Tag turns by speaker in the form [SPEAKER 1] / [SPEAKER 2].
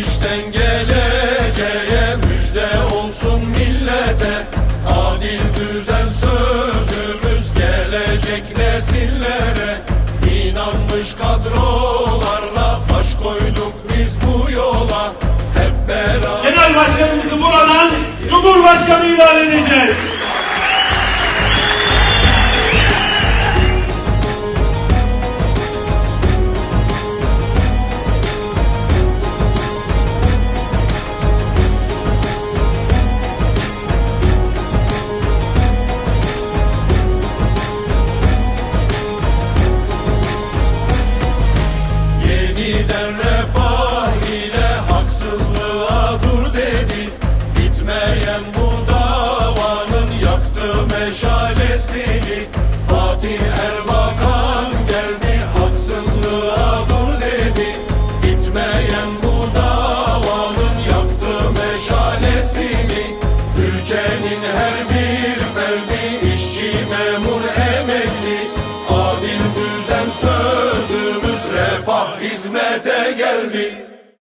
[SPEAKER 1] işten geleceğe müjde olsun millete. Adil düzen sözümüz gelecek nesillere. İnanmış kadrolarla baş koyduk biz bu yola. Hep beraber
[SPEAKER 2] Genel Başkanımızı buradan Cumhurbaşkanı ilan edeceğiz.
[SPEAKER 1] Eskiden refah ile haksızlığa dur dedi. Bitmeyen bu davanın yaktı meşalesini. Fatih Erbakan geldi haksızlığa dur dedi. Bitmeyen bu davanın yaktı meşalesini. Ülkenin her bir ferdi işçi memur hizmete geldi.